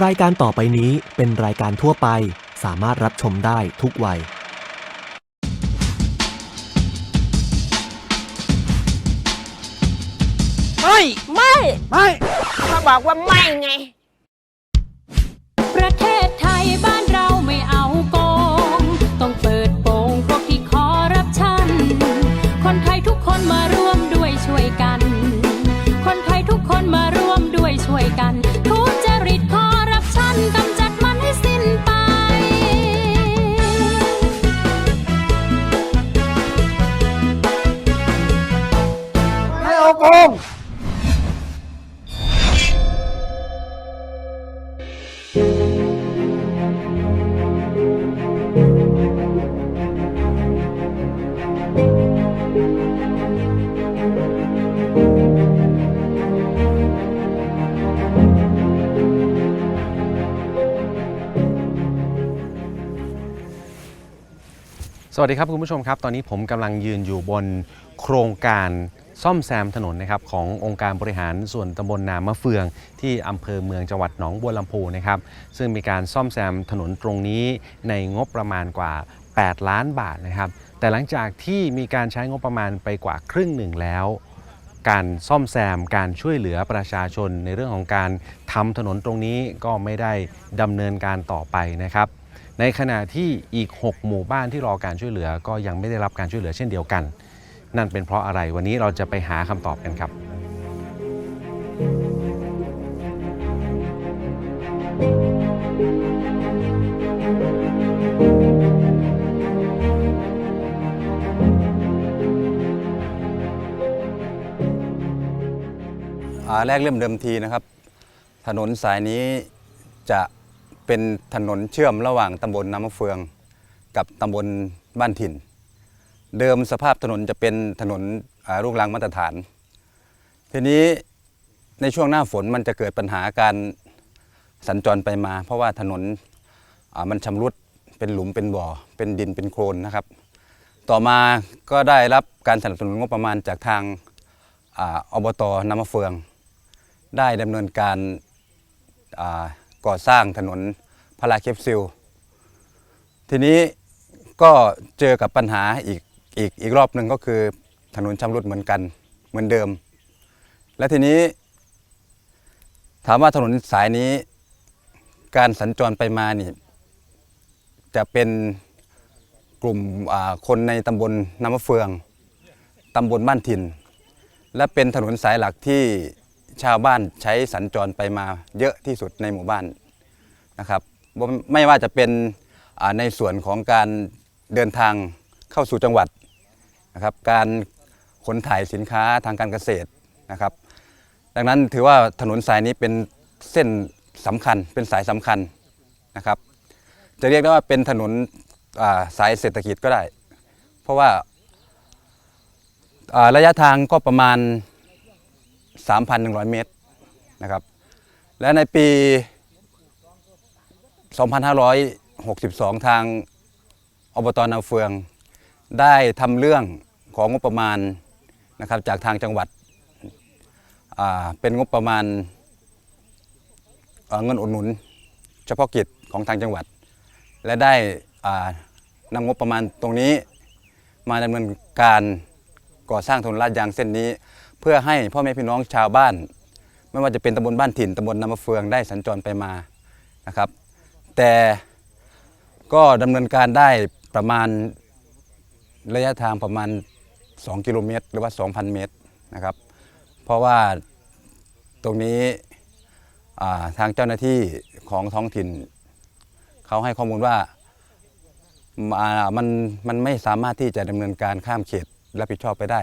รายการต่อไปนี้เป็นรายการทั่วไป สามารถรับชมได้ทุกวัย ไม่ไม่ไม่มาบอกว่าไม่ไง ประเทศไทยบ้าน โกงสวัสดีครับคุณผู้ชมครับ ตอนนี้ผมกำลังยืนอยู่บนโครงการ ซ่อมแซมถนนนะครับขององค์การบริหารส่วนตำบลนามะเฟือง ที่อำเภอเมืองจังหวัดหนองบัวลำพูนะครับซึ่งมีการซ่อมแซมถนนตรงนี้ในงบประมาณกว่า 8 ล้านบาทนะครับ แต่หลังจากที่มีการใช้งบประมาณไปกว่าครึ่งหนึ่งแล้ว การซ่อมแซมการช่วยเหลือประชาชนในเรื่องของการทำถนนตรงนี้ก็ไม่ได้ดำเนินการต่อไปนะครับในขณะที่อีก 6 หมู่บ้านที่รอการช่วยเหลือก็ยังไม่ได้รับการช่วยเหลือเช่นเดียวกัน นั่นเป็นเพราะอะไรวันนี้เราจะไปหาคำตอบกันครับ อ่าแรกเริ่มเดิมทีนะครับ ถนนสายนี้จะเป็นถนนเชื่อมระหว่างตำบลน้ำมะเฟือง กับตำบลบ้านถิ่น เดิมสภาพถนนจะเป็นถนนลูกรังมาตรฐาน ทีนี้ในช่วงหน้าฝนมันจะเกิดปัญหาการสัญจรไปมา เพราะว่าถนนมันชำรุดเป็นหลุมเป็นบ่อ เป็นดินเป็นโคลนนะครับ ต่อมาก็ได้รับการสนับสนุนงบประมาณจากทางอบตน้ำมะเฟือง ได้ดำเนินการาก่อสร้างถนนพาราเคปซิล ทีนี้ก็เจอกับปัญหาอีก อีกอีกรอบหนึ่งก็คือถนนชำรุดเหมือนกันเหมือนเดิม และทีนี้ ถามว่าถนนสายนี้ การสัญจรไปมานี่ จะเป็นกลุ่มคนในตำบลน้ำมะเฟืองตำบลบ้านถิ่น และเป็นถนนสายหลักที่ชาวบ้านใช้สัญจรไปมาเยอะที่สุดในหมู่บ้านนะครับไม่ว่าจะเป็นในส่วนของการเดินทางเข้าสู่จังหวัด นะครับการขนถ่ายสินค้าทางการเกษตรนะครับ ดังนั้นถือว่าถนนสายนี้เป็นเส้นสำคัญเป็นสายสำคัญนะครับ จะเรียกได้ว่าเป็นถนนาสายเศรษฐกิจก็ได้ เพราะว่าอ่าระยะทางก็ประมาณ 3,100 เมตรนะครับ และในปี 2562 ทางอบตนาเฟือง ได้ทำเรื่องของงบประมาณนะครับจากทางจังหวัดเป็นงบประมาณเอ่อเงินอุดหนุน เฉพาะกิจของทางจังหวัด และได้อ่านำงบประมาณตรงนี้มาดำเนินการก่อสร้างถนนลาดยางเส้นนี้ เพื่อให้พ่อแม่พี่น้องชาวบ้าน ไม่ว่าจะเป็นตำบลบ้านถิ่นตำบลน้ำมะเฟืองได้สัญจรไปมานะครับ แต่ก็ดำเนินการได้ประมาณ ระยะทางประมาณ 2 กิโลเมตร หรือว่า 2,000 เมตรนะครับ เพราะว่าตรงนี้ทางเจ้าหน้าที่ของท้องถิ่น เขาให้ข้อมูลว่ามันมันไม่สามารถที่จะดำเนินการข้ามเขตรับผิดชอบไปได้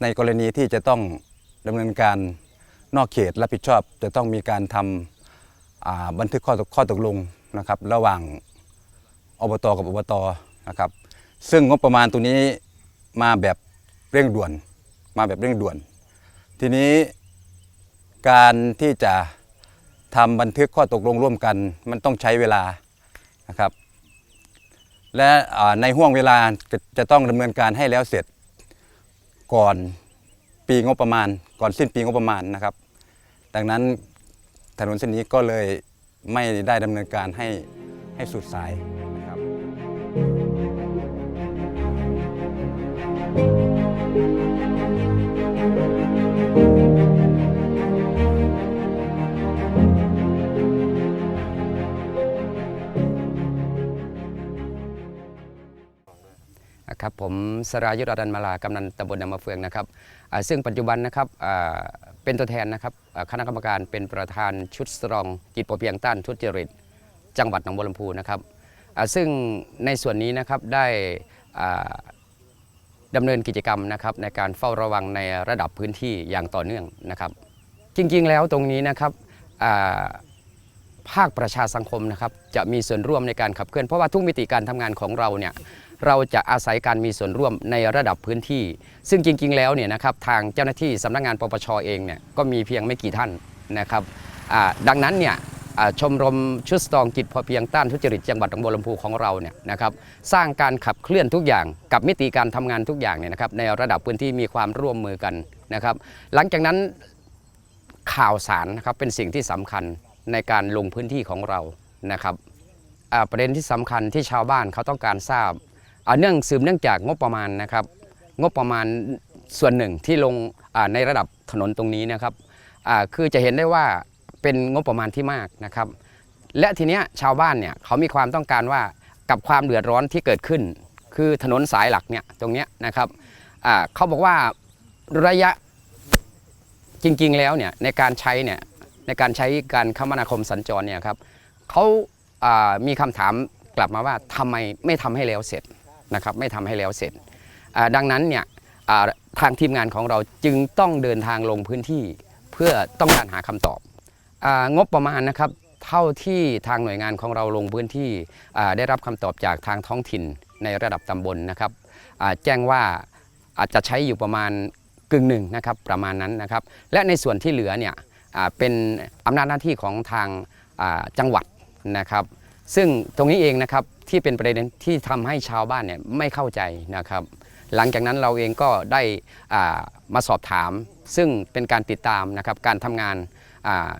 ในกรณีที่จะต้องดำเนินการนอกเขตรับผิดชอบ จะต้องมีการทำอ่าบันทึกข้อตกข้อตกลงนะครับ ระหว่างอบตกับอบตนะครับ ซึ่งงบประมาณตัวนี้มาแบบเร่งด่วน มาแบบเร่งด่วน ทีนี้การที่จะทำบันทึกข้อตกลงร่วมกัน มันต้องใช้เวลานะครับ และในห่วงเวลาจะจะต้องดำเนินการให้แล้วเสร็จก่อนปีงบประมาณ ก่อนสิ้นปีงบประมาณนะครับ ดังนั้นถนนเส้นนี้ก็เลยไม่ได้ดำเนินการให้ให้สุดสายนะครับ ครับผมสรายุทธอรันมาลากำนันตำบลนามะเฟืองนะครับซึ่งปัจจุบันนะครับเป็นตัวแทนนะครับคณะกรรมการเป็นประธานชุดสตรองกิจพอเพียงต้านทุจริต จังหวัดหนองบัวลำพูนะครับซึ่งในส่วนนี้นะครับได้อ่า ดำเนินกิจกรรมนะครับในการเฝ้าระวังในระดับพื้นที่อย่างต่อเนื่องนะครับ จริงๆแล้วตรงนี้นะครับภาคประชาสังคมนะครับจะมีส่วนร่วมในการขับเคลื่อน เพราะว่าทุกมิติการทำงานของเราเนี่ยเราจะอาศัยการมีส่วนร่วมในระดับพื้นที่ ซึ่งจริง ๆ แล้วเนี่ยนะครับทางเจ้าหน้าที่สำนักงานปปชเองเนี่ยก็มีเพียงไม่กี่ท่านนะครับดังนั้นเนี่ย ชมรมชุดสตองจิตพอเพียงต้านทุจริตจังหวัดหนองบัวลำพูของเราเนี่ยนะครับสร้างการขับเคลื่อนทุกอย่างกับมิติการทำงานทุกอย่างเนี่ยนะครับในระดับพื้นที่มีความร่วมมือกันนะครับ หลังจากนั้นข่าวสารนะครับเป็นสิ่งที่สำคัญในการลงพื้นที่ของเรานะครับประเด็นที่สำคัญที่ชาวบ้านเขาต้องการทราบเนื่องสืบเนื่องจากงบประมาณนะครับ งบประมาณส่วนหนึ่งที่ลงในระดับถนนตรงนี้นะครับคือจะเห็นได้ว่า เป็นงบประมาณที่มากนะครับ และทีเนี้ยชาวบ้านเนี่ยเขามีความต้องการว่ากับความเดือดร้อนที่เกิดขึ้น คือถนนสายหลักเนี่ยตรงเนี้ยนะครับเขาบอกว่าระยะจริงๆแล้วเนี่ยในการใช้เนี่ยในการใช้การคมนาคมสัญจรเนี่ยครับเขามีคำถามกลับมาว่าทำไมไม่ทำให้แล้วเสร็จนะครับไม่ทำให้แล้วเสร็จ ดังนั้นเนี่ยทางทีมงานของเราจึงต้องเดินทางลงพื้นที่เพื่อต้องการหาคำตอบ งบประมาณนะครับเท่าที่ทางหน่วยงานของเราลงพื้นที่ได้รับคำตอบจากทางท้องถิ่นในระดับตำบลนะครับแจ้งว่าอาจจะใช้อยู่ประมาณกึ่งหนึ่งนะครับประมาณนั้นนะครับ และในส่วนที่เหลือเนี่ยเป็นอำนาจหน้าที่ของทางจังหวัดนะครับ ซึ่งตรงนี้เองนะครับที่เป็นประเด็นที่ทำให้ชาวบ้านเนี่ยไม่เข้าใจนะครับ หลังจากนั้นเราเองก็ได้มาสอบถาม ซึ่งเป็นการติดตามนะครับการทำงานอ่า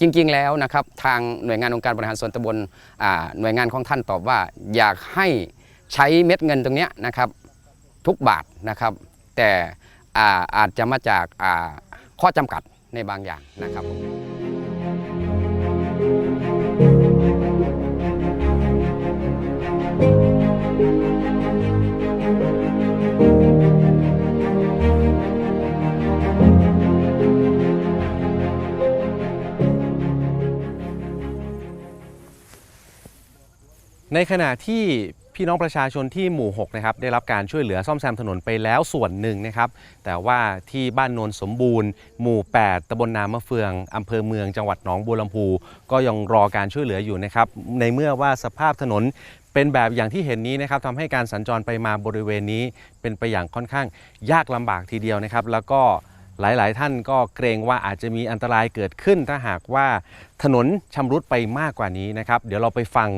จริงๆแล้วนะครับทางหน่วยงานองค์การบริหารส่วนตำบลหน่วยงานของท่านตอบว่า อยากให้ใช้เม็ดเงินตรงนี้นะครับทุกบาทนะครับ แต่อาอาจจะมาจากาข้อจำกัดในบางอย่างนะครับผม ในขณะที่พี่น้องประชาชนที่หมู่ 6 นะครับ ได้รับการช่วยเหลือซ่อมแซมถนนไปแล้วส่วนหนึ่งนะครับ แต่ว่าที่บ้านโนนสมบูรณ์ หมู่ 8ตำบลนามะเฟืองอำเภอเมืองจังหวัดหนองบัวลำพู ก็ยังรอการช่วยเหลืออยู่นะครับ ในเมื่อว่าสภาพถนนเป็นแบบอย่างที่เห็นนี้นะครับทำให้การสัญจรไปมาบริเวณนี้ เป็นไปอย่างค่อนข้างยากลำบากทีเดียวนะครับ แล้วก็หลาย ๆ ท่านก็เกรงว่าอาจจะมีอันตรายเกิดขึ้น ถ้าหากว่าถนนชำรุดไปมากกว่านี้นะครับ เดี๋ยวเราไปฟัง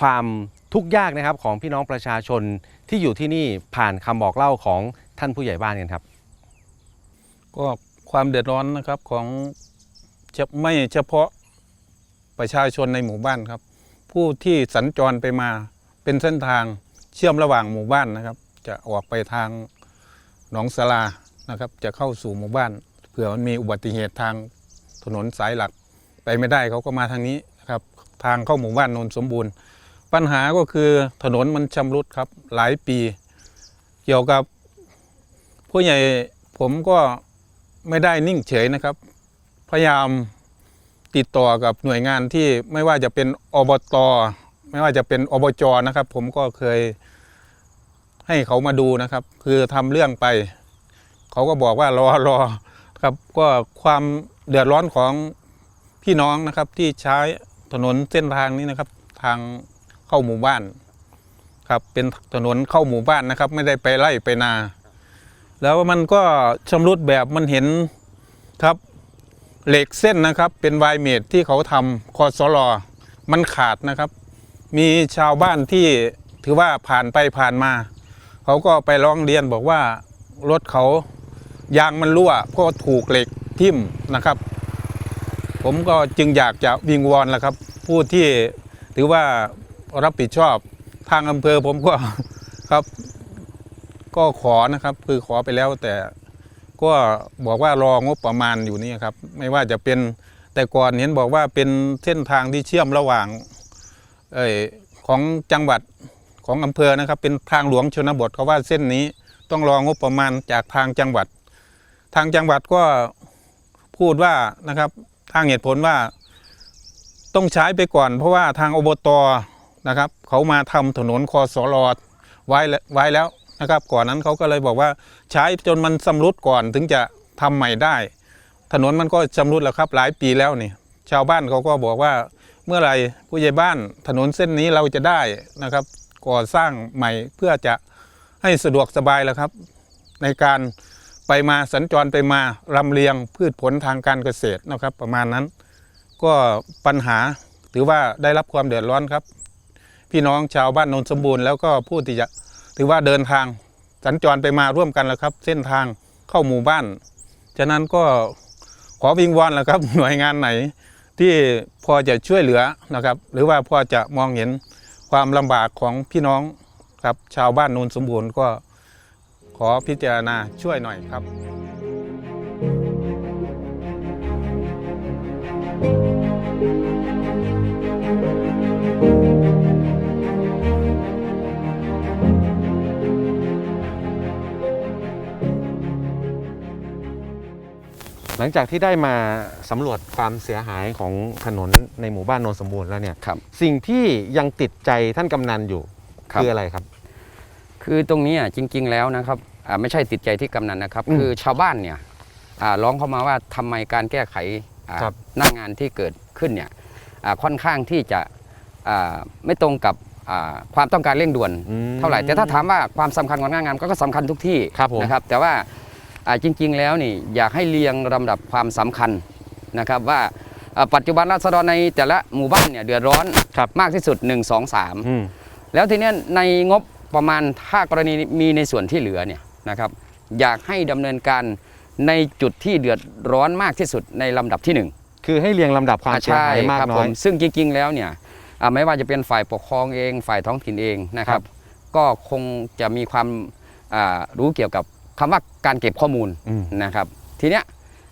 ความทุกข์ยากนะครับของพี่น้องประชาชนที่อยู่ที่นี่ผ่านคำบอกเล่าของท่านผู้ใหญ่บ้านกันครับ ก็ความเดือดร้อนนะครับของจะไม่เฉพาะประชาชนในหมู่บ้านครับ ผู้ที่สัญจรไปมาเป็นเส้นทางเชื่อมระหว่างหมู่บ้านนะครับ จะออกไปทางหนองสลานะครับ จะเข้าสู่หมู่บ้านเผื่อมันมีอุบัติเหตุทางถนนสายหลักไปไม่ได้เขาก็มาทางนี้นะครับ ทางเข้าหมู่บ้านนนสมบูรณ์ ปัญหาก็คือถนนมันชำรุดครับหลายปี เกี่ยวกับ ผู้ใหญ่ผมก็ไม่ได้นิ่งเฉยนะครับ พยายามติดต่อกับหน่วยงานที่ไม่ว่าจะเป็นอบตไม่ว่าจะเป็นอบจนะครับ ผมก็เคยให้เขามาดูนะครับ คือทำเรื่องไป เขาก็บอกว่ารอรอครับก็ความเดือดร้อนของพี่น้องนะครับที่ใช้ถนนเส้นทางนี้นะครับ ทาง เข้าหมู่บ้าน ครับเป็นถนนเข้าหมู่บ้านนะครับ ไม่ได้ไปไล่ไปนา แล้วมันก็ชำรุดแบบมันเห็นครับเหล็กเส้นนะครับ เป็นไวเมดที่เขาทำคอสลอมันขาดนะครับ มีชาวบ้านที่ถือว่าผ่านไปผ่านมา เขาก็ไปร้องเรียนบอกว่ารถเขายางมันรั่วเพราะถูกเหล็กทิ่มนะครับ ผมก็จึงอยากจะวิงวอนแหละครับ ผู้ที่ถือว่า รับผิดชอบทางอำเภอผมก็ครับ ก็ขอนะครับ คือขอไปแล้วแต่ก็บอกว่ารองบประมาณอยู่นี่ครับ ไม่ว่าจะเป็นแต่ก่อนเห็นบอกว่าเป็นเส้นทางที่เชื่อมระหว่างเอของจังหวัดของอำเภอนะครับ เป็นทางหลวงชนบทเขาว่าเส้นนี้ต้องรองบประมาณจากทางจังหวัด ทางจังหวัดก็พูดว่านะครับทางเหตุผลว่าต้องใช้ไปก่อน เพราะว่าทางอบต นะครับ เขามาทำถนนคอสลอไว้แล้วไว้แล้วนะครับ ก่อนนั้นเขาก็เลยบอกว่าใช้จนมันชำรุดก่อนถึงจะทำใหม่ได้ ถนนมันก็ชำรุดแล้วครับหลายปีแล้วนี่ ชาวบ้านเขาก็บอกว่าเมื่อไรผู้ใหญ่บ้านถนนเส้นนี้เราจะได้นะครับ ก่อสร้างใหม่เพื่อจะให้สะดวกสบายแล้วครับ ในการไปมาสัญจรไปมาลำเลียงพืชผลทางการเกษตรนะครับ ประมาณนั้น ก็ปัญหาถือว่าได้รับความเดือดร้อนครับ พี่น้องชาวบ้านนนสมบูรณ์แล้วก็ผู้ที่จะถือว่าเดินทางสัญจรไปมาร่วมกันแล้วครับ เส้นทางเข้าหมู่บ้าน ฉะนั้นก็ขอวิงวอนแล้วครับหน่วยงานไหนที่พอจะช่วยเหลือนะครับ หรือว่าพอจะมองเห็นความลำบากของพี่น้องครับชาวบ้านนนสมบูรณ์ก็ขอพิจารณาช่วยหน่อยครับ หลังจากที่ได้มาสำรวจความเสียหายของถนนในหมู่บ้านโนนสมบูรณ์แล้วเนี่ยครับ สิ่งที่ยังติดใจท่านกำนันอยู่ครับ คืออะไรครับ คือตรงนี้อะจริง ๆ แล้วนะครับอ่าไม่ใช่ติดใจที่กำนันนะครับ อืมคือชาวบ้านเนี่ยอ่าร้องเข้ามาว่าทำไมการแก้ไขอ่าครับ หน้างานที่เกิดขึ้นเนี่ยอ่าค่อนข้างที่จะอ่าไม่ตรงกับอ่าความต้องการเร่งด่วน อืม เท่าไหร่แต่ถ้าถามว่าความสำคัญของหน้างานก็ก็สำคัญทุกที่ครับผมนะครับ แต่ว่าอ่า จริงๆแล้วนี่อยากให้เรียงลำดับความสำคัญนะครับว่าอ่าปัจจุบันราษฎรในแต่ละหมู่บ้านเนี่ยเดือดร้อนครับมากที่สุด 1 2 3อืมแล้วทีเนี้ยในงบประมาณถ้ากรณีมีในส่วนที่เหลือเนี่ยนะครับอยากให้ดำเนินการในจุดที่เดือดร้อนมากที่สุดในลำดับที่หนึ่งคือให้เรียงลำดับความอ่าเสียหายมากครับน้ผอยมซึ่งจริงๆแล้วเนี่ยอ่าไม่ว่าจะเป็นฝ่ายปกครองเอง ฝ่ายท้องถิ่นเองนะครับ ก็คงจะมีความอ่ารู้เกี่ยวกับ คำว่าการเก็บข้อมูลอืมนะครับ ทีเนี้ย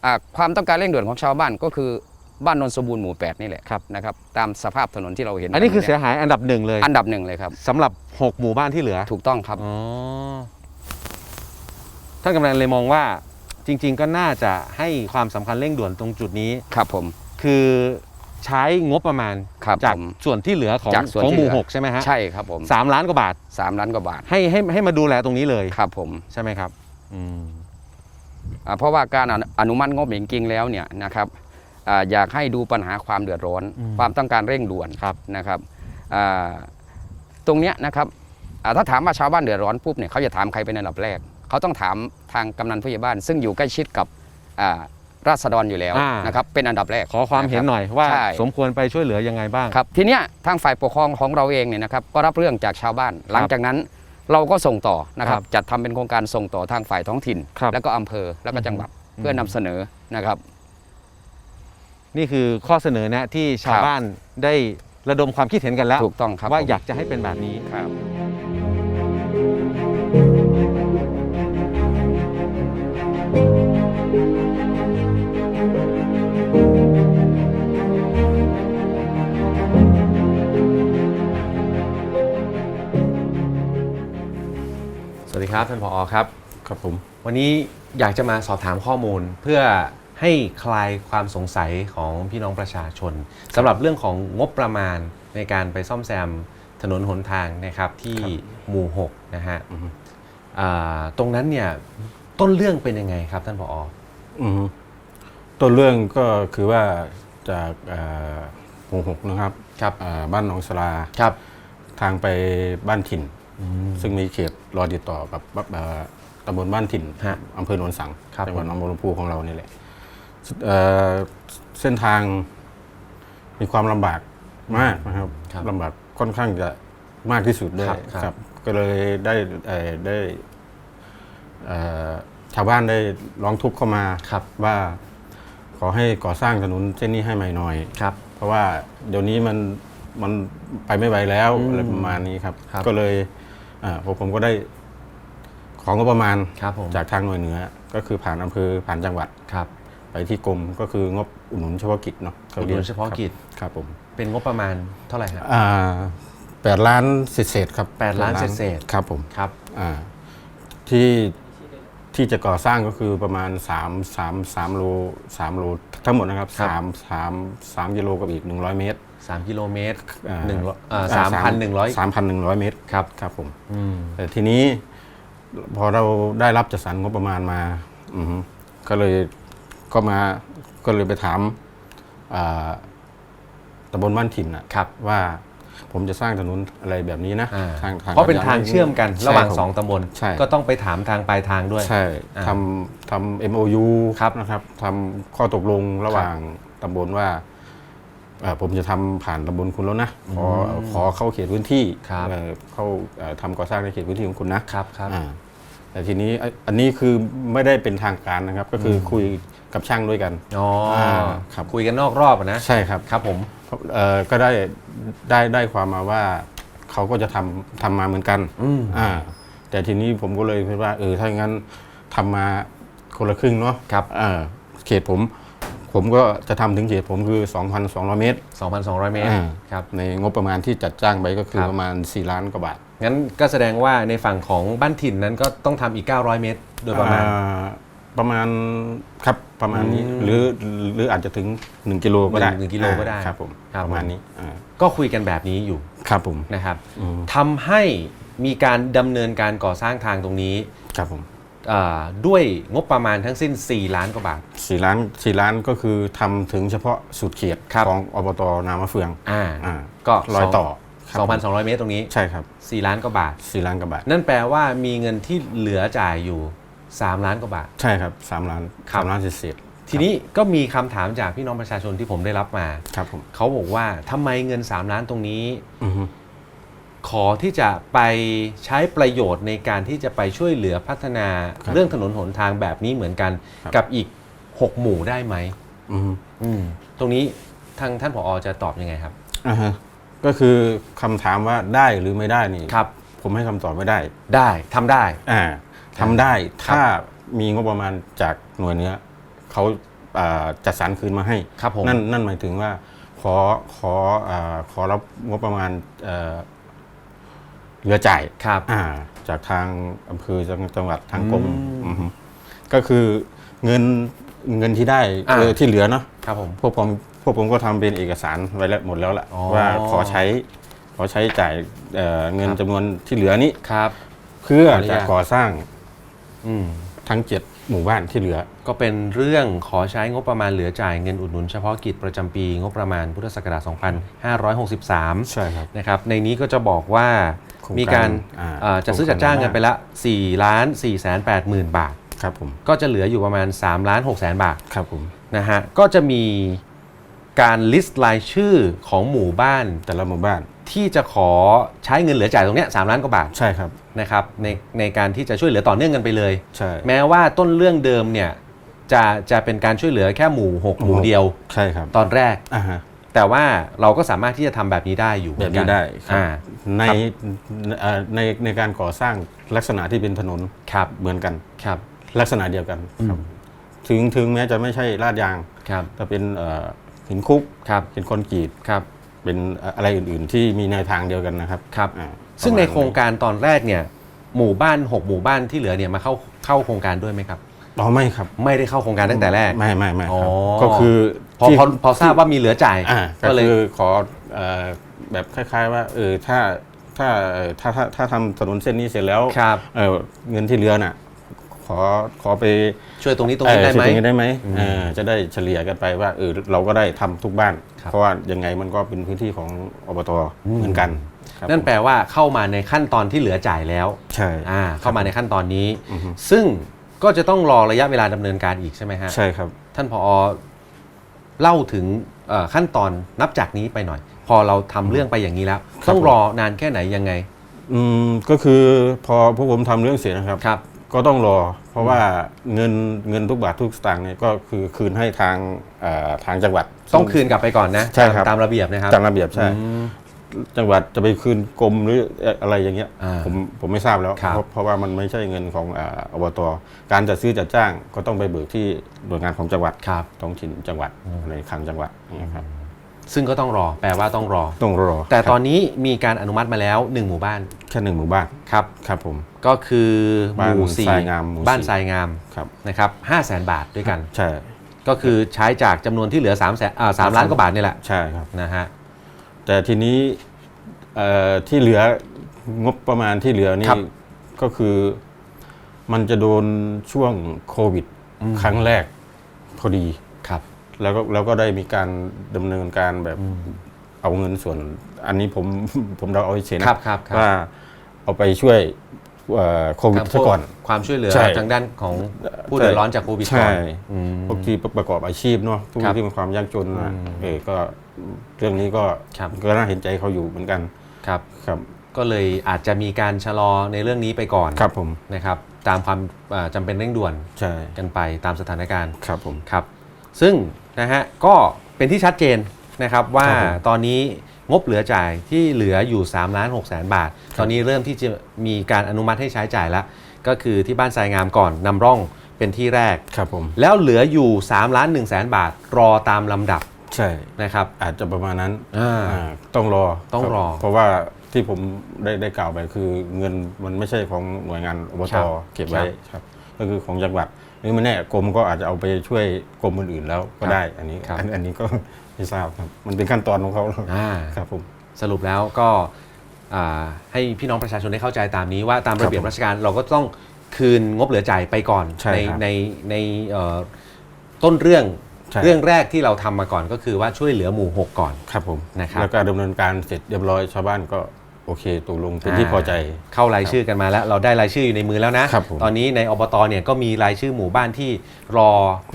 อ่าความต้องการเร่งด่วนของชาวบ้านก็คือบ้านนนสมบูรณ์หมู่8นี่แหละครับนะครับตามสภาพถนนที่เราเห็น อันนี้คือเสียยหายอันดับหนึ่งเลย อันดับหนึ่งเลยครับสำหรับ 6 หมู่บ้านที่เหลือถูกต้องครับอ๋อท่านกำนันเลยมองว่าจริง ๆ ก็น่าจะให้ความสำคัญเร่งด่วนตรงจุดนี้ครับผมคือใช้งบประมาณครับจากผมส่วนที่เหลือของจากส่วนของที่หมู่เหลือหกใช่ไหมฮะใช่ครับผมสามล้านกว่าบาทสามล้านกว่าบาทให้ให้ให้มาดูแลตรงนี้เลยครับผมใช่ไหมครับอืมอ่า เพราะว่าการอนุอนุมัติงบจริงๆแล้วเนี่ยนะครับอ่าอยากให้ดูปัญหาความเดือดร้อนอืมความต้องการเร่งด่วนครับนะครับอ่าตรงเนี้ยนะครับอ่าถ้าถามว่าชาวบ้านเดือดร้อนปุ๊บเนี่ยเขาจะถามใครเป็นอันดับแรก เขาต้องถามทางกำนันผู้ใหญ่บ้าน ซึ่งอยู่ใกล้ชิดกับอ่าราษฎรอยู่แล้วอ่านนะครับเป็นอันดับแรกขอความเห็นหน่อยว่าใช่สมควรไปช่วยเหลือยังไงบ้างครับทีเนี้ยทางฝ่ายปกครองของเราเองเนี่ยนะครับก็รับเรื่องจากชาวบ้าน หลังจากนั้น เราก็ส่งต่อนะครับครับจัดทำเป็นโครงการส่งต่อทางฝ่ายท้องถิ่นครับแล้วก็อำเภอแล้วก็จังหวัดอืมเพื่อนำเสนอนะครับ นี่คือข้อเสนอแนะที่ชาวครับบ้านได้ระดมความคิดเห็นกันแล้วถูกต้องครับว่าผมอยากจะให้เป็นแบบนี้ครับส วัสดีครับท่านผอครับครับผมวันนี้อยากจะมาสอบถามข้อมูลเพื่อให้คลายความสงสัยของพี่น้องประชาชนสำหรับเรื่องของงบประมาณในการไปซ่อมแซมถนนหนทางนะครับที่หมู่6นะฮะอ่าตรงนั้นเนี่ยต้นเรื่องเป็นยังไงครับท่านผออืมต้นเรื่องก็คือว่าจากเอ่อหมู่หกนะครับครับเอ่อบ้านหนองสลาครับ ทางไปบ้านถิ่น ซึ่งมีเขตรอติดต่อกับเอ่อตำบลบ้านถิ่นฮะอำเภอโนนสังครับจังหวัดหนองบัวลำพูของเรานี่แหละเอ่อเส้นทางมีความลำบากมากนะครับครับลำบากค่อนข้างจะมากที่สุดด้วยครับครับก็เลยได้เอ่อได้เอ่อชาวบ้านได้ร้องทุกข์เข้ามาครับว่าขอให้ก่อสร้างถนนเส้นนี้ให้ใหม่หน่อยครับ เพราะว่าเดี๋ยวนี้มันมันไปไม่ไหวแล้วอืมอะไรประมาณนี้ครับครับก็เลย อ่าพวกผมก็ได้ของงบประมาณครับผมจากทางหน่วยเหนือ ก็คือผ่านอำเภอผ่านจังหวัดครับ ไปที่กรมก็คืองบอุดหนุนเฉพาะกิจเนาะอุดหนุนเฉพาะกิจครับผมเป็นงบประมาณเท่าไหร่ครับอ่าแปดล้านเศษๆครับแปดล้านเศษๆครับผมครับอ่าที่ที่จะก่อสร้างก็คือประมาณ3 3 3โล3โลทั้งหมดนะครับครับ3 3 3กิโลกับอีก 100 เมตร 3 กิโลเมตรอ่าหนึ่งร้อยอ่าอ่า3,100 3,100เมตรครับครับผมอืมแต่ทีนี้พอเราได้รับจัดสรรงบประมาณมาอือฮึก็เลยก็มาก็เลยไปถามอ่าตำบลบ้านถิ่นนะครับว่าผมจะสร้างถนนอะไรแบบนี้นะอ่าทางทางเพราะเป็นทางเชื่อมกันใช่ระหว่างคบสองตำบลใช่ก็ต้องไปถามทางปลายทางด้วยใช่อ่าทำทำ MOU ครับนะครับทำข้อตกลงระหว่างตำบลว่าเอ่อ ผมจะทำผ่านตำบลคุณแล้วนะขอขอเข้าเขตพื้นที่ครับเอ่อเข้าเอ่อทำก่อสร้างในเขตพื้นที่ของคุณนะครับครับอ่าแต่ทีนี้อันอันนี้คือไม่ได้เป็นทางการนะครับ ก็คืออคุยกับช่างด้วยกันอ๋ออาครับคุยกันนอกรอบอะนะใช่ครับครับผมเอ่อก็ได้ได้ได้ความมาว่าเขาก็จะทำทำมาเหมือนกันอืมอ่าแต่ทีนี้ผมก็เลยคิดว่าเออถ้าอย่างนั้นทำมาคนละครึ่งเนาะครับอ่าเขตผม ผมก็จะทำถึงเขตผมคือ 2,200 เมตร 2,200 เมตรอ่าครับในงบประมาณที่จัดจ้างไปก็คือครับประมาณ 4 ล้านกว่าบาท งั้นก็แสดงว่าในฝั่งของบ้านถิ่นนั้นก็ต้องทำอีก 900 เมตร โดยประมาณอ่ประมาณครับประมาณนี้อืมหรือหรืออาจจะถึง 1 กิโลก็ได้หนึ่งกิโลก็ได้อ่าครับผมครับประมาณผมนี้อ่าก็คุยกันแบบนี้อยู่ครับผมนะครับอืมทำให้มีการดำเนินการก่อสร้างทางตรงนี้ครับผมอ่า ด้วยงบประมาณทั้งสิ้น 4 ล้านกว่าบาท สี่ล้านสี่ล้านก็คือทำถึงเฉพาะสุดเขตครับ ของอบตนามะเฟืองอ่าอ่าก็รอยต่อครับผม2,200 เมตรตรงนี้ ใช่ครับ4 ล้านกว่าบาท สี่ล้านกว่าบาทนั่นแปลว่ามีเงินที่เหลือจ่ายอยู่ 3 ล้านกว่าบาท ใช่ครับสามล้านครับ สามล้านเศษทีนี้ก็มีคำถามจากพี่น้องประชาชนที่ผมได้รับมาๆครับผมเขาบอกว่าทำไมเงิน 3 ล้านตรงนี้ อือฮึ ขอที่จะไปใช้ประโยชน์ในการที่จะไปช่วยเหลือพัฒนาเรื่องถนนหนทางแบบนี้เหมือนกันกับอีก 6 หมู่ได้ไหมอือฮึอืมตรงนี้ทางท่านผอจะตอบยังไงครับ อ่าฮะก็คือคำถามว่าได้หรือไม่ได้นี่ครับ ผมให้คำตอบไม่ได้ ได้ทำได้ อ่าทำได้ครับ ถ้ามีงบประมาณจากหน่วยเนื้อเขาอ่าจัดสรรคืนมาให้ ครับผม นั่นนั่นหมายถึงว่าขอขออ่าขอรับงบประมาณเอ่อ เหลือจ่ายครับ อ่า จากทางอำเภอจังจังหวัดทางกรมอืมอือฮึก็คือเงินเงินที่ได้อ่า เออที่เหลือเนาะครับผม พวกผมพวกผมก็ทำเป็นเอกสารไว้แล้วหมดแล้วแหละอ๋อ ว่าขอใช้ขอใช้จ่ายเอ่อเงินครับจำนวนที่เหลือนี้ ครับ เพื่อขออนุจะญาต ก่อสร้างอืมทั้งเจ็ดหมู่บ้านที่เหลือ ก็เป็นเรื่องขอใช้งบประมาณเหลือจ่ายเงินอุดหนุนเฉพาะกิจประจำปีงบประมาณพุทธศักราช2563 ใช่ครับ นะครับในนี้ก็จะบอกว่าโครงการ มีการอ่าเอ่อจัดซื้อจัดจ้างกันไปละ4ล้าน4แสน8หมื่นบาทครับผมก็จะเหลืออยู่ประมาณ3ล้าน6แสนบาทครับผมนะฮะก็จะมีการลิสต์รายชื่อของหมู่บ้านแต่ละหมู่บ้านที่จะขอใช้เงินเหลือจ่ายตรงเนี้ย3ล้านกว่าบาทใช่ครับนะครับในในการที่จะช่วยเหลือต่อเนื่องกันไปเลยใช่แม้ว่าต้นเรื่องเดิมเนี่ยจะจะเป็นการช่วยเหลือแค่หมู่ 6 หมู่เดียวใช่ครับตอนแรกอ่าฮะ แต่ว่าเราก็สามารถที่จะทำแบบนี้ได้อยู่แบบนี้เหมือกัได้ครับอ่าในครับเอ่อในในการก่อสร้างลักษณะที่เป็นถนนครับเหมือนกันครับ ลักษณะเดียวกันครับถึงถึงแม้จะไม่ใช่ลาดยางครับแต่เป็นเอ่อหินคุกครับเป็นคอนกรีตครับ เป็นอะไรอื่นๆ ที่มีแนวทางเดียวกันนะครับครับอ่าซึ่งในประมาณโครงการตอนแรกเนี่ยหมู่บ้าน 6 หมู่บ้านที่เหลือเนี่ยมาเข้าเข้าโครงการด้วยไหมครับ อ๋อไม่ครับ ไม่ได้เข้าโครงการตั้งแต่แรก ไม่ไม่ไม่ครับอ๋อ ก็คือพอที่พอพอทราบว่ามีเหลือจ่ายอ่าก็ก็เลย คือขอเอ่อแบบคล้าย ๆ ว่าเออถ้าถ้าเอ่อถ้าถ้าถ้าทำถนนเส้นนี้เสร็จแล้วครับ เออเงินที่เหลือน่ะ ขอขอไปช่วยตรงนี้ตรงนี้เอ่อได้ไหมช่วยตรงนี้ได้ไหมอืมเออจะได้เฉลี่ยกันไปว่าเออเราก็ได้ทำทุกบ้าน ครับ เพราะว่ายังไงมันก็เป็นพื้นที่ของอบตเหมือนกันครับนั่นแปลว่าเข้ามาในขั้นตอนที่เหลือจ่ายแล้ว ใช่ อ่าเข้ามาในขั้นตอนนี้อือฮึซึ่ง ก็จะต้องรอระยะเวลาดำเนินการอีกใช่ไหมฮะใช่ครับ ท่านผอเล่าถึงเอ่อขั้นตอนนับจากนี้ไปหน่อย พอเราทำเรื่องไปอย่างนี้แล้ว ครับ ต้องรอนานแค่ไหนยังไงอืมก็คือพอพวกผมทำเรื่องเสร็จนะครับ ครับ ก็ต้องรอ เพราะว่าเงินเงินทุกบาททุกสตางค์เนี่ยก็คือคืนให้ทางเอ่อทางจังหวัด ต้องคืนกลับไปก่อนนะใช่ครับ ตามตามระเบียบนะครับ ตามระเบียบใช่ อืม จังหวัดจะไปคืนกรมหรืออะไรอย่างเงี้ยอ่าผมผมไม่ทราบแล้ว ครับ เพราะเพราะว่ามันไม่ใช่เงินของอ่าอบตการจัดซื้อจัดจ้างก็ต้องไปเบิกที่หน่วยงานของจังหวัดครับ ท้องถิ่นจังหวัดในคลังจังหวัดอย่างเงี้ยครับซึ่งก็ต้องรอ แปลว่าต้องรอ ต้องรอแต่ตอนครับนี้มีการอนุมัติมาแล้ว 1 หมู่บ้าน แค่หนึ่งหมู่บ้านครับ ครับผม ก็คือหบ้านมู่สี่ทรายงามหมู่สี่บ้านทรายงามครับนะครับห้าแสนบาทด้วยกัน ใช่ ก็คือใช้จากจำนวนที่เหลือ3ามแสนอ่าสามล้านกว่าบาทนี่แหละใช่ครับ นะฮะ แต่ทีนี้เอ่อที่เหลืองบประมาณที่เหลือนี่ครับก็คือมันจะโดนช่วงโควิดอืมครั้งแรกพอดีครับ แล้วก็แล้วก็ได้มีการดำเนินการแบบเอาเงินส่วน อันนี้ผมผมเราเอาเฉยนะครับครับครับว่าเอาไปช่วยเอ่อโควิดทางพซะวกก่อนความช่วยเหลือใช่ทางด้านของผู้เดือดร้อนจากโควิดก่อนใช่อืมพวกที่ประกอบอาชีพเนาะผู้ครับที่มีความยากจนนะอืมเออก็ เรื่องนี้ก็ครับ ก็น่าเห็นใจเขาอยู่เหมือนกันครับ ครับก็เลยอาจจะมีการชะลอในเรื่องนี้ไปก่อนครับผมนะครับ ตามความอ่าจำเป็นเร่งด่วนใช่กันไปตามสถานการณ์ครับผม ครับ ซึ่งนะฮะก็เป็นที่ชัดเจนนะครับว่าครับผมตอนนี้งบเหลือจ่ายที่เหลืออยู่3ล้าน6แสนบาทครับตอนนี้เริ่มที่จะมีการอนุมัติให้ใช้จ่ายแล้วก็คือที่บ้านทรายงามก่อนนำร่องเป็นที่แรก ครับผม แล้วเหลืออยู่3ล้าน1แสนบาทรอตามลำดับ ใช่นะครับ อาจจะประมาณนั้นอ่าอ่าต้องรอต้องรอ เพราะว่าที่ผมได้ได้กล่าวไปคือเงินมันไม่ใช่ของหน่วยงานอบครัตบเก็บไว้ครับ ก็คือของจังหวัดหรือไม่แน่กรมก็อาจจะเอาไปช่วยกรมอื่นๆแล้วก็ได้อันนี้ครับ อันอันนี้ก็ ไม่ทราบครับ มันเป็นขั้นตอนของเขาอ่า ครับผม สรุปแล้วก็อ่าให้พี่น้องประชาชนได้เข้าใจตามนี้ว่าตามระเบียบครับผมราชการเราก็ต้องคืนงบเหลือจ่ายไปก่อนใช่ครับในในเอ่อต้นเรื่องใช่ เรื่องแรกที่เราทำมาก่อนก็คือว่าช่วยเหลือหมู่ 6 ก่อนครับผมนะครับแล้วก็ดำเนินการเสร็จเรียบร้อยชาวบ้านก็โอเคตกลงเป็นที่พอใจเข้ารายชื่อกันมาแล้ว เราได้รายชื่ออยู่ในมือแล้วนะครับผมตอนนี้ในอบตเนี่ยก็มีรายชื่อหมู่บ้านที่รอ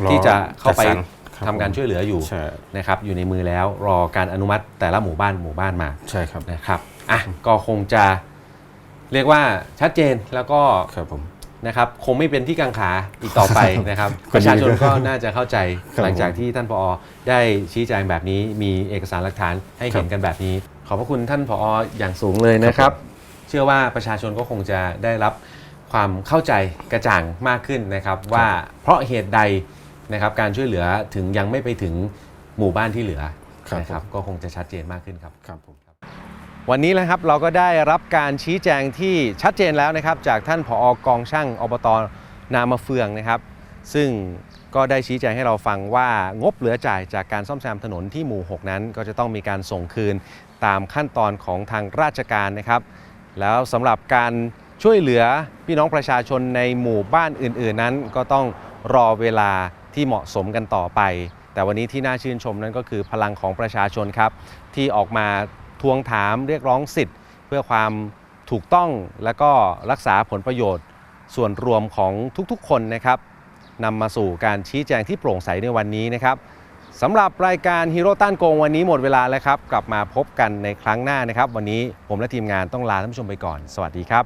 รอที่จะเข้าไปจัดสรรครับทำการช่วยเหลืออยู่ใช่นะครับอยู่ในมือแล้วรอการอนุมัติแต่ละหมู่บ้านหมู่บ้านมาใช่ครับนะครับอะก็คงจะเรียกว่าชัดเจนแล้วก็ครับผม นะครับคงไม่เป็นที่กังขาอีกต่อไปนะครับก็ปดีระชาชนก็น่าจะเข้าใจครับหลังจากที่ท่านผอได้ชี้แจงแบบนี้มีเอกสารหลักฐานให้เห็นครับกันแบบนี้ ขอบพระคุณท่านผออย่างสูงเลยนะครับ เชื่อว่าประชาชนก็คงจะได้รับความเข้าใจกระจ่างมากขึ้นนะครับ ว่าเพราะเหตุใดนะครับการช่วยเหลือถึงยังไม่ไปถึงหมู่บ้านที่เหลือครับนะครับก็คงจะชัดเจนมากขึ้นครับครับผม วันนี้นะครับเราก็ได้รับการชี้แจงที่ชัดเจนแล้วนะครับ จากท่านผอกองช่างอบตนามาเฟืองนะครับ ซึ่งก็ได้ชี้แจงให้เราฟังว่างบเหลือจ่ายจากการซ่อมแซมถนนที่หมู่ 6 นั้น ก็จะต้องมีการส่งคืนตามขั้นตอนของทางราชการนะครับ แล้วสำหรับการช่วยเหลือพี่น้องประชาชนในหมู่บ้านอื่น ๆ นั้น ก็ต้องรอเวลาที่เหมาะสมกันต่อไป แต่วันนี้ที่น่าชื่นชมนั้นก็คือพลังของประชาชนครับ ที่ออกมา ทวงถามเรียกร้องสิทธิ์ เพื่อความถูกต้องและก็รักษาผลประโยชน์ ส่วนรวมของทุกๆ คนนะครับนำมาสู่การชี้แจงที่โปร่งใสในวันนี้นะครับสำหรับรายการฮีโร่ต้านโกงวันนี้หมดเวลาแล้วครับ กลับมาพบกันในครั้งหน้านะครับ วันนี้ผมและทีมงานต้องลาท่านผู้ชมไปก่อน สวัสดีครับ